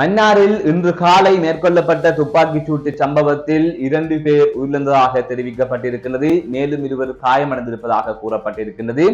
மன்னாரில் இன்று காலை மேற்கொள்ளப்பட்ட துப்பாக்கிச் சூட்டு சம்பவத்தில் இரண்டு பேர் உயிரிழந்ததாக தெரிவிக்கப்பட்டிருக்கிறது மேலும் இருவர் காயமடைந்திருப்பதாக கூறப்பட்டிருக்கின்றது.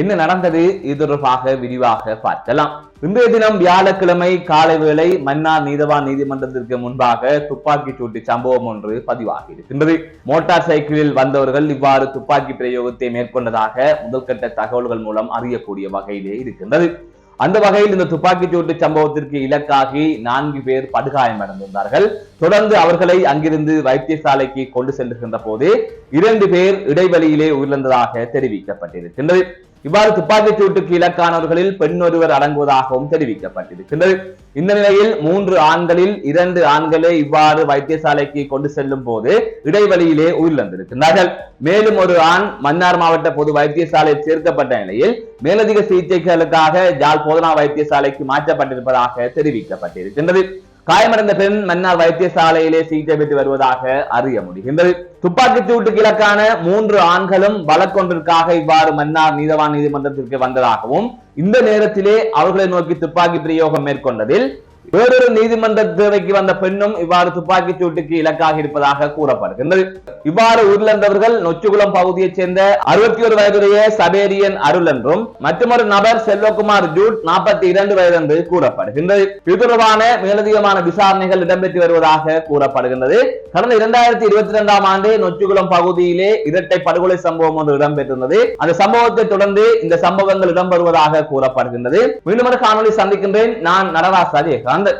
என்ன நடந்தது இது தொடர்பாக விரிவாக பார்க்கலாம். இன்றைய தினம் வியாழக்கிழமை காலை வேளை மன்னார் நீதவான் நீதிமன்றத்திற்கு முன்பாக துப்பாக்கிச் சூட்டு சம்பவம் ஒன்று பதிவாகி இருக்கின்றது. மோட்டார் சைக்கிளில் வந்தவர்கள் இவ்வாறு துப்பாக்கி பிரயோகத்தை மேற்கொண்டதாக முதல்கட்ட தகவல்கள் மூலம் அறியக்கூடிய வகையிலே இருக்கின்றது. அந்த வகையில் இந்த துப்பாக்கிச்சூட்டு சம்பவத்திற்கு இலக்காகி நான்கு பேர் படுகாயமடைந்திருந்தார்கள் தொடர்ந்து அவர்களை அங்கிருந்து வைத்தியசாலைக்கு கொண்டு செல்லுகின்ற போது இரண்டு பேர் இடைவெளியிலே உயிரிழந்ததாக தெரிவிக்கப்பட்டிருக்கின்றது. இவ்வாறு துப்பாக்கிச் சூட்டுக்கு இலக்கானவர்களில் பெண் ஒருவர் அடங்குவதாகவும் தெரிவிக்கப்பட்டிருக்கின்றது. இந்த நிலையில் மூன்று ஆண்களில் இரண்டு ஆண்களே இவ்வாறு வைத்தியசாலைக்கு கொண்டு செல்லும் போது இடைவெளியிலே உயிரிழந்திருக்கின்றார்கள். மேலும் ஒரு ஆண் மன்னார் மாவட்ட பொது வைத்தியசாலையில் சேர்க்கப்பட்ட நிலையில் மேலதிக சிகிச்சைகளுக்காக ஜாழ் போதனா வைத்தியசாலைக்கு மாற்றப்பட்டிருப்பதாக தெரிவிக்கப்பட்டிருக்கின்றது. காயமடைந்த பெண் மன்னார் வைத்தியசாலையிலே சிகிச்சை பெற்று வருவதாக அறிய முடிகின்றது. துப்பாக்கி சூட்டுக்கு இலக்கான மூன்று ஆண்களும் வழக்கொன்றிற்காக இவ்வாறு மன்னார் நீதவான் நீதிமன்றத்திற்கு வந்ததாகவும் இந்த நேரத்திலே அவர்களை நோக்கி துப்பாக்கி பிரயோகம் மேற்கொண்டதில் வேறொரு நீதிமன்ற தேவைக்கு வந்த பெண்ணும் இவ்வாறு துப்பாக்கிச் சூட்டுக்கு இலக்காக இருப்பதாக கூறப்படுகின்றது. இவ்வாறு உயிரிழந்தவர்கள் நொச்சுகுளம் பகுதியைச் சேர்ந்த அறுபத்தி ஒரு வயதுடைய சபேரியன் அருள் என்றும் மற்றொரு நபர் செல்வகுமார் ஜூட் நாற்பத்தி இரண்டு வயது என்று கூறப்படுகின்றது. இது தொடர்பான மேலதிகமான விசாரணைகள் இடம்பெற்று வருவதாக கூறப்படுகின்றது. கடந்த இரண்டாயிரத்தி இருபத்தி இரண்டாம் ஆண்டு நொச்சுகுளம் பகுதியிலே இரட்டை படுகொலை சம்பவம் ஒன்று இடம்பெற்றிருந்தது. அந்த சம்பவத்தை தொடர்ந்து இந்த சம்பவங்கள் இடம்பெறுவதாக கூறப்படுகின்றது. மீண்டும் காணொலி சந்திக்கின்றேன். நான் நடராஜ் அஜயகாந்த்